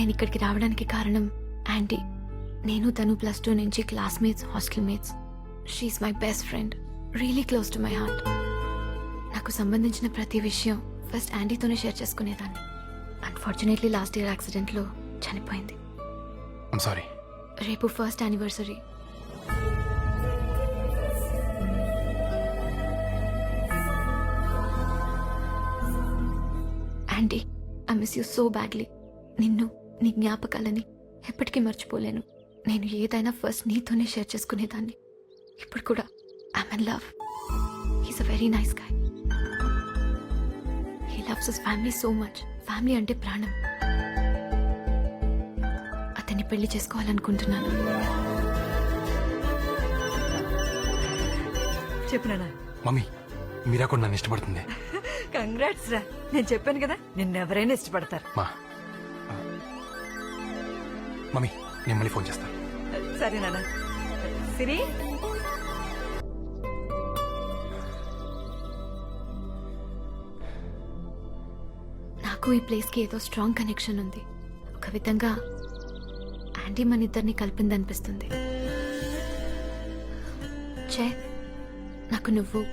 నేను ఇక్కడికి రావడానికి కారణం యాంటీ. నేను తను ప్లస్ టూ నుంచి classmates hostel mates she my best friend really close to my heart నాకు సంబంధించిన ప్రతి విషయం ఫస్ట్ యాండీతోనే షేర్ చేసుకునేదాన్ని. అన్ఫార్చునేట్లీ లాస్ట్ ఇయర్ యాక్సిడెంట్లో చనిపోయింది. సారీ రేపు first anniversary aunty I miss you so badly నిన్ను నీ జ్ఞాపకాలని ఎప్పటికీ మర్చిపోలేను. నేను ఏదైనా ఫస్ట్ నీతోనే షేర్ చేసుకునేదాన్ని. ఇప్పుడు కూడా I'm in love he's a very nice guy he loves his family so much family అంటే ప్రాణం. అతన్ని పెళ్ళి చేసుకోవాలనుకుంటున్నాను. చెప్పు నాన్న. మమ్మీ మీరా కూడా నన్ను ఇష్టపడుతుంది. కంగ్రాట్స్ రా. నేను చెప్పాను కదా నిన్నెవరైనా ఇష్టపడతారు. మా మమ్మీ నేను మళ్ళీ ఫోన్ చేస్తాను సరే నాన్న. సిరి? నాకు ఈ ప్లేస్కి ఏదో స్ట్రాంగ్ కనెక్షన్ ఉంది. ఒక విధంగా ఆంటీ మన ఇద్దరిని కలిపిందనిపిస్తుంది. చే నాకు నువ్వు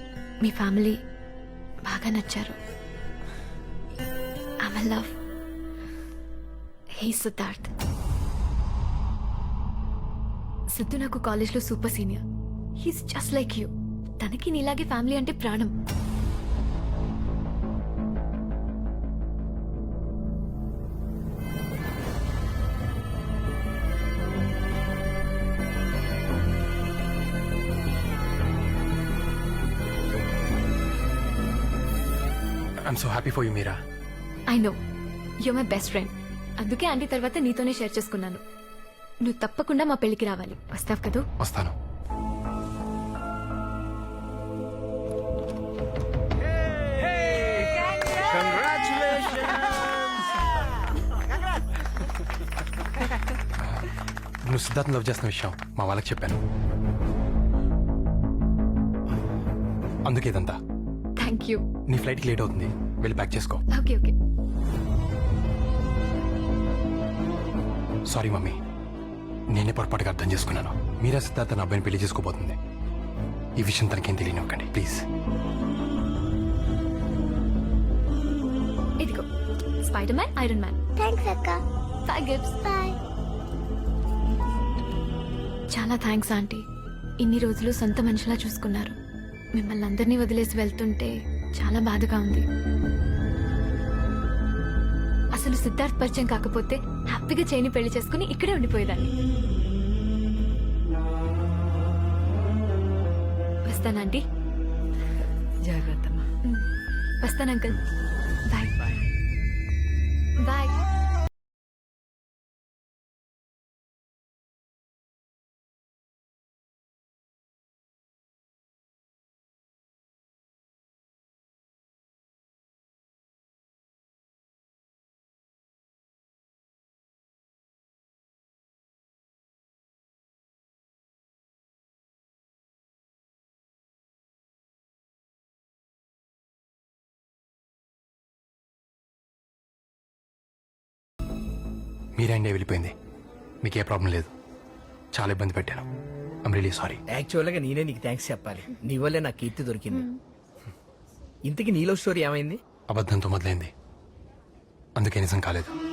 మీ ఫ్యామిలీ బాగా నచ్చారు. I love hey Siddharth Siddhu నాకు కాలేజ్లో super senior. He's just like you తనకి నీలాగే ఫ్యామిలీ అంటే ప్రాణం. I'm so happy for you Meera I know you my best friend అందుకే ఆంటీ తర్వాత నీతోనే షేర్ చేసుకున్నాను. నువ్వు తప్పకుండా మా పెళ్ళికి రావాలి. వస్తావు కదూ? వస్తాను. నువ్వు సిద్ధార్థ్ లవ్ చేస్తున్న విషయం మా వాళ్ళకి చెప్పాను. అందుకే ఇదంతా. థ్యాంక్ యూ నీ ఫ్లైట్కి లేట్ అవుతుంది. వెళ్ళి ప్యాక్ చేసుకో. Okay okay sorry mummy. నేనే పొరపాటుగా అర్థం చేసుకున్నాను. మీరా సిద్ధార్థ నా అబ్బాయిని పెళ్ళి చేసుకోబోతుంది. ఈ విషయం తనకేం తెలియనివ్వకండి ప్లీజ్. ఇదిగో Spider Man Iron Man. Thanks అక్క. ఫైవ్ గిఫ్ట్స్ బాయ్ చాలా థ్యాంక్స్ ఆంటీ. ఇన్ని రోజులు సొంత మనిషిలా చూసుకున్నారు. మిమ్మల్ని అందరినీ వదిలేసి వెళ్తుంటే చాలా బాధగా ఉంది. అసలు సిద్ధార్థ్ పరిచయం కాకపోతే హ్యాపీగా చేయని పెళ్ళి చేసుకుని ఇక్కడే ఉండిపోయేదాన్ని. వస్తాను ఆంటీ జాగ్రత్తమ్మా వస్తాను అంకుల్. బాయ్. మీరా ఇండియా వెళ్ళిపోయింది. మీకు ప్రాబ్లం లేదు. చాలా ఇబ్బంది పెట్టాను. ఐమ్ రియలీ సారీ యాక్చువల్గా నేనే నీకు థ్యాంక్స్ చెప్పాలి. నీ వల్లే నాకు కీర్తి దొరికింది. ఇంతకీ నీలో స్టోరీ ఏమైంది? అబద్ధంతో మొదలైంది. అందుకే నిజం కాలేదు.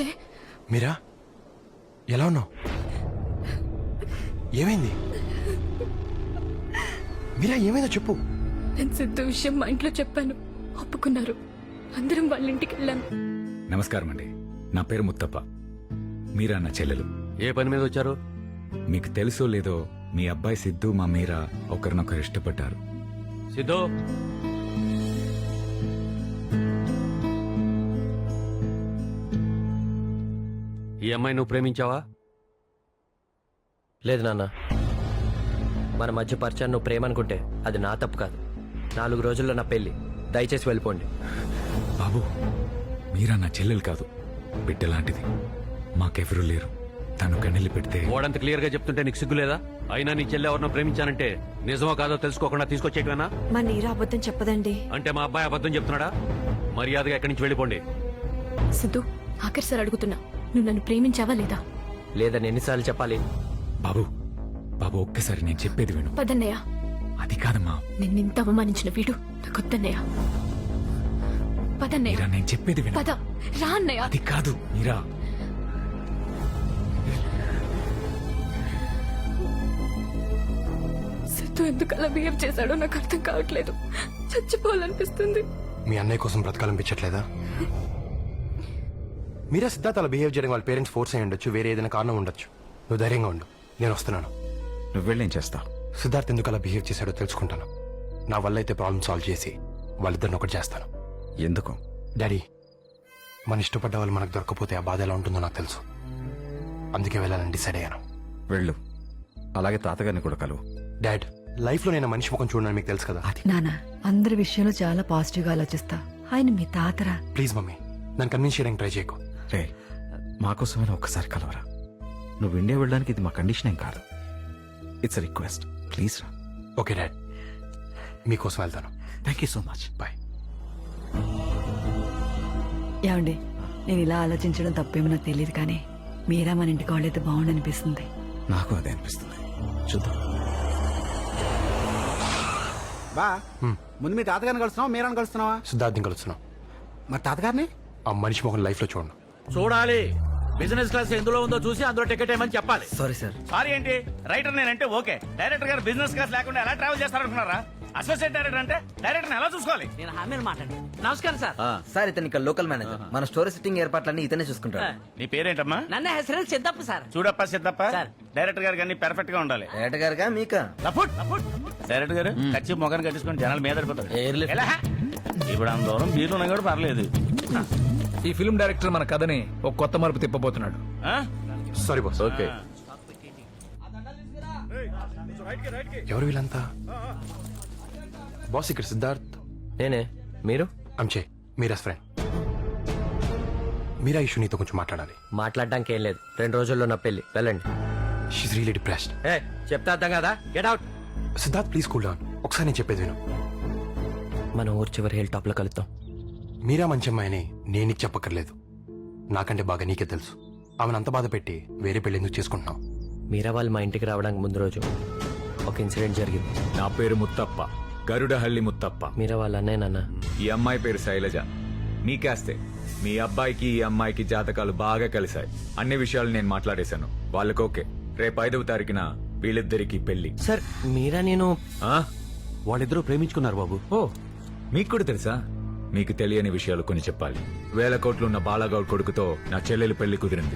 చే మీరా? ఎలా ఉన్నావు? ఏమైంది? మీరా ఏమైందో చెప్పు. నేను సిద్ధు విషయం మా ఇంట్లో చెప్పాను. ఒప్పుకున్నారు. అందరం వాళ్ళ ఇంటికి వెళ్ళాను నమస్కారం అండి. నా పేరు ముత్తప్ప. మీరా నా చెల్లెలు. ఏ పని మీద వచ్చారు? మీకు తెలుసో లేదో మీ అబ్బాయి సిద్ధు మా మీరా ఒకరినొకరు ఇష్టపడ్డారు. సిద్ధు? ఈ అమ్మాయి నువ్వు ప్రేమించావా? లేదు నాన్న. మన మధ్య పరిచయం నువ్వు ప్రేమ అనుకుంటే అది నా తప్పు కాదు. నాలుగు రోజుల్లో నా పెళ్ళి దయచేసి వెళ్ళిపోండి. బాబు మీరా నా చెల్లెలు కాదు. బిడ్డ లాంటిది మాకెవరూ లేరు. తను కన్నెల్లి పెడితే ఓడంత క్లియర్గా చెప్తుంటే నీకు సిగ్గు లేదా? అయినా నీ చెల్లె ఎవరినో ప్రేమించానంటే నిజమో కాదో తెలుసుకోకుండా తీసుకొచ్చేయటమేనా మా నీరా అబద్ధం చెప్పదండి. అంటే మా అబ్బాయి అబద్ధం చెప్తున్నాడా? మర్యాదగా ఎక్కడి నుంచి వెళ్ళిపోండి. సిద్ధు ఆఖరి సార్ అడుగుతున్నా. నువ్వు నన్ను ప్రేమించావా లేదా? లేదని ఎన్నిసార్లు చెప్పాలి? బాబు బాబు ఒక్కసారి నేను చెప్పేది విను. పదన్నయ్య. అది కాదమ్మా. నిన్నింత అవమానించిన వీడు నాకొద్దన్నయ్య పదన్నయ్య. మీరా నేను చెప్పేది విను. పద రా అన్నయ్య. అది కాదు మీరా. సిద్ధు ఎందుకు అలా బిహేవ్ చేశాడో నాకు అర్థం కావట్లేదు. చచ్చిపోవాలనిపిస్తుంది. మీ అన్నయ్య కోసం బ్రతకాలనిపించట్లేదా? మీరా సిద్ధార్థ అలా బిహేవ్ చేయడం వాళ్ళ పేరెంట్స్ ఫోర్స్ అయి ఉండొచ్చు వేరే ఏదైనా కారణం ఉండొచ్చు. నువ్వు ధైర్యంగా ఉండు. నేను వస్తున్నాను. నువ్వు వెళ్ళేం చేస్తావు సిద్ధార్థ్ ఎందుకు అలా బిహేవ్ చేశాడో తెలుసుకుంటాను. నా వల్ల అయితే ప్రాబ్లం సాల్వ్ చేసి వాళ్ళిద్దరిని ఒకటి చేస్తాను. ఎందుకు? డాడీ మన ఇష్టపడ్డ వాళ్ళు మనకు దొరకపోతే ఆ బాధ ఎలా ఉంటుందో నాకు తెలుసు. అందుకే వెళ్ళాలని డిసైడ్ అయ్యాను. వెళ్ళు. అలాగే తాతగారిని కూడా కలువు. డాడ్ లైఫ్లో నేను మనిషి ముఖం చూడని మీకు తెలుసు కదా? నానా అందరి విషయంలో చాలా పాజిటివ్గా ఆలోచిస్తా. ఆయన మీ తాతరా? ప్లీజ్ మమ్మీ నన్ను కన్విన్స్ చేయడానికి ట్రై చేయకు. రే మాకోసమైనా ఒక్కసారి కలవరా. నువ్వు ఇండియా వెళ్ళడానికి ఇది మా కండిషన్ ఏం కాదు. ఇట్స్ రిక్వెస్ట్ ప్లీజ్ రా. Okay dad. మీకోసం వెళ్తాను. Thank you so much bye ఏమండి నేను ఇలా ఆలోచించడం తప్పేమో నాకు తెలియదు కానీ మీరా మన ఇంటికి వాళ్ళైతే బాగుండనిపిస్తుంది. నాకు అదే అనిపిస్తుంది. చూద్దాం. బా ముందు మీ తాతగారిని కలుస్తున్నావా మీరని కలుస్తున్నావా? సిద్ధార్థని కలుస్తున్నాం. మరి తాతగారిని? ఆ మనిషి ముఖం లైఫ్లో చూడండి. చూడాలి. బిజినెస్ క్లాస్ ఎందులో ఉందో చూసి అందులో టికెట్ ఏమని చెప్పాలి. Sorry sir. సారీ ఏంటి? రైటర్ నేనంటే ఓకే. డైరెక్టర్ గారు బిజినెస్ క్లాస్ లేకుండా ఎలా ట్రావెల్ చేస్తారనుకున్నారా? అసోసియేట్ డైరెక్టర్ అంటే డైరెక్టర్ ఎలా చూసుకోవాలి? నేను హామీని మాట్లాడి నమస్కారం సార్. సార్ ఇతను ఇక్కడ లోకల్ మేనేజర్. మన స్టోరీ సిట్టింగ్ ఏర్పాట్లన్నీ ఇతనే చూసుకుంటాడు. నీ పేరేంటమ్మా? నన్న హెసరు సిద్ధప్ప సార్. చూడప్ప సిద్ధప్ప? సార్. డైరెక్టర్ గారికి అన్ని పెర్ఫెక్ట్గా ఉండాలి. డైరెక్టర్ గారుగా మీకా? లఫుట్, లఫుట్. డైరెక్టర్ గారు కచ్చి మొఖాన్ని కట్టించుకొని జనాలు మీద పడిపోతారు? ఇప్పుడు అంత దూరం బీర్లు ఉన్నా కూడా పర్లేదు ఈ ఫిల్మ్ డైరెక్టర్ మన కథని ఒక కొత్త మలుపు తిప్పబోతున్నాడు. ఆ? Sorry boss okay. ఎవరు వీళ్ళంతా? బాస్ ఇక్కడ సిద్ధార్థ్. నేనే. మీరు? అంచే మీరా ఫ్రెండ్ మీరా ఇష్యూ నీతో కొంచెం మాట్లాడాలి. మాట్లాడడానికి ఏం లేదు. రెండు రోజుల్లో నా పెళ్ళి వెళ్ళండి. షీస్ రియలీ డిప్రెస్డ్ ఏ చెప్తా అర్థం కదా? Get out Siddharth please cool down ఒకసారి నేను చెప్పేది విను. మన ఊరు చివరి హిల్ టాప్లో కలుద్దాం. మీరా మంచి అమ్మాయిని నేను చెప్పక్కర్లేదు. నాకంటే బాగా నీకే తెలుసు. ఆమెను అంత బాధ పెట్టి వేరే పెళ్ళి ఎందుకు చేసుకుంటున్నావు? మీరా వాళ్ళు మా ఇంటికి రావడానికి ముందు రోజు ఒక ఇన్సిడెంట్ జరిగింది. నా పేరు ముత్తప్ప. గరుడహల్లి ముత్తప్ప. మీరా వాళ్ళ అన్నయ్య నాన్న. ఈ అమ్మాయి పేరు శైలజ. మీకేస్తే మీ అబ్బాయికి ఈ అమ్మాయికి జాతకాలు బాగా కలిశాయి. అన్ని విషయాలు నేను మాట్లాడేశాను. వాళ్ళకి ఓకే. రేపు ఐదవ తారీఖున వీళ్ళిద్దరికి పెళ్ళి సార్ మీరా నేను ఆ? వాళ్ళిద్దరూ ప్రేమించుకున్నారు బాబు. ఓ మీకు కూడా తెలుసా? మీకు తెలియని విషయాలు కొన్ని చెప్పాలి. వేల కోట్లు ఉన్న బాలాగౌడ్ కొడుకుతో నా చెల్లెలు పెళ్ళి కుదిరింది.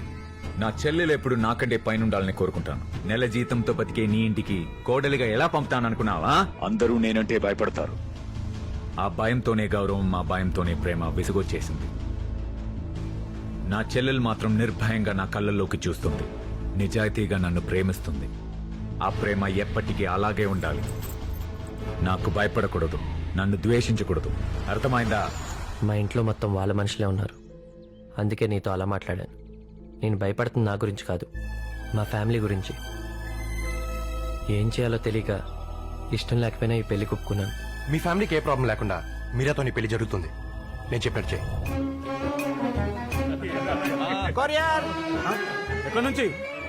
నా చెల్లెలు ఎప్పుడు నాకంటే పైన ఉండాలని కోరుకుంటాను. నెల జీతంతో బతికే నీ ఇంటికి కోడలిగా ఎలా పంపుతాననుకున్నావా? అందరూ నేనంటే భయపడతారు. ఆ భయంతోనే గౌరవం మా భయంతోనే ప్రేమ విసుగొచ్చేసింది. నా చెల్లెలు మాత్రం నిర్భయంగా నా కళ్ళల్లోకి చూస్తుంది. నిజాయితీగా నన్ను ప్రేమిస్తుంది. ఆ ప్రేమ ఎప్పటికీ అలాగే ఉండాలి. నాకు భయపడకూడదు. నన్ను ద్వేషించకూడదు. అర్థమైందా? మా ఇంట్లో మొత్తం వాళ్ళ మనుషులే ఉన్నారు. అందుకే నీతో అలా మాట్లాడాను. నేను భయపడుతుంది నా గురించి కాదు మా ఫ్యామిలీ గురించి. ఏం చేయాలో తెలియక ఇష్టం లేకపోయినా ఈ పెళ్ళి కుప్పుకున్నాను. మీ ఫ్యామిలీకి ఏ ప్రాబ్లం లేకుండా మీరాతో నీ పెళ్ళి జరుగుతుంది. నేను చెప్పినట్టు చేయి కొరియర్! ఎక్కడి నుంచి?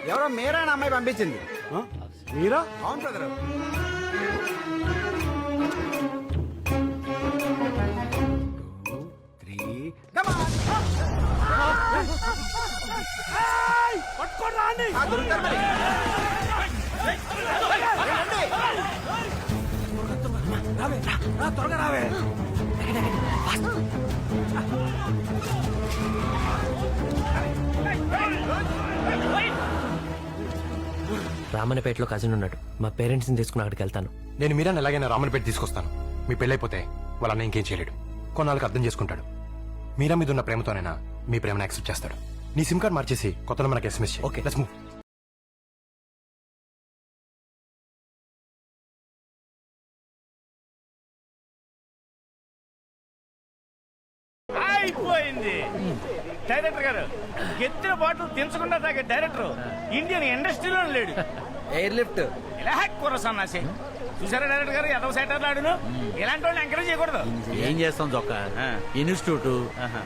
ఎవరో మీరా అమ్మాయి పంపించింది. మీరా? అవును బ్రదర్. త్వరగా రావే రామన్నపేటలో కజిన్ ఉన్నాడు. మా పేరెంట్స్ని తీసుకుని అక్కడికి వెళ్తాను. నేను మీరాని ఎలాగైనా రామన్పేట తీసుకొస్తాను. మీ పెళ్ళైపోతే వాళ్ళ అన్న ఇంకేం చేయలేడు. కొన్నాళ్ళకి అర్థం చేసుకుంటాడు. మీరా మీద ఉన్న ప్రేమతోనైనా మీ ప్రేమను యాక్సెప్ట్ చేస్తాడు. నీ సిమ్ కార్డ్ మార్చేసి కొత్త నెంబర్కి SMS okay. Let's move director గారు ఎత్తిన పాటు దించకుండా తాగే డైరెక్టర్ ఇండియన్ ఇండస్ట్రీలో లేడు. Air lift. ఇలా కుర్ర సన్నాసి. చూసారా డైరెక్టర్ గారు? ఎదవ సైటర్ ఆడును. ఇలాంటి వాళ్ళని ఎంకరేజ్ చేయకూడదు. ఏం చేస్తాం చొక్క. ఇన్స్టిట్యూట్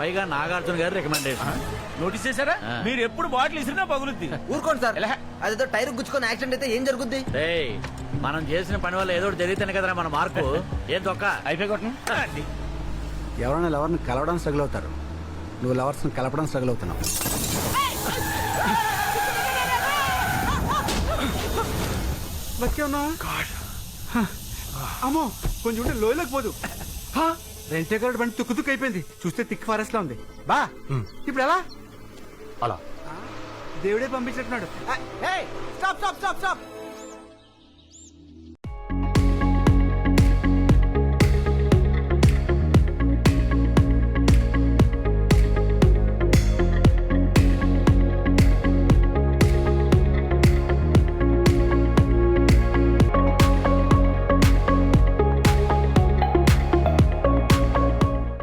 పైగా నాగార్జున గారి రికమెండేషన్ నోటీస్ చేశారా? మీరు ఎప్పుడు బాటిల్ ఇసిరినా పగులుద్ది. ఊరుకోండి సార్? అదేదో టైర్ గుచ్చుకొని యాక్సిడెంట్ అయితే ఏం జరుగుద్ది? రేయ్ మనం చేసిన పని వల్ల ఏదో ఒకటి జరిగితేనే కదరా మన మార్కు. ఏం చొక్క అయిపోయి ఎవరైనా లవర్ని కలవడం స్ట్రగుల్ అవుతారు. నువ్వు లవర్స్ని కలపడం స్ట్రగుల్ అవుతున్నావు. బతికే ఉన్నావా హ. అమ్మో కొంచెం ఉంటే లోయలోకి పోదు. రెంటే కార్డు బండి తుక్కు తుక్కు అయిపోయింది. చూస్తే తిక్ ఫారెస్ట్ లా ఉంది. బా ఇప్పుడు ఎలా? అలా. దేవుడే పంపించేట్టున్నాడు స్టాప్ స్టాప్ స్టాప్ స్టాప్.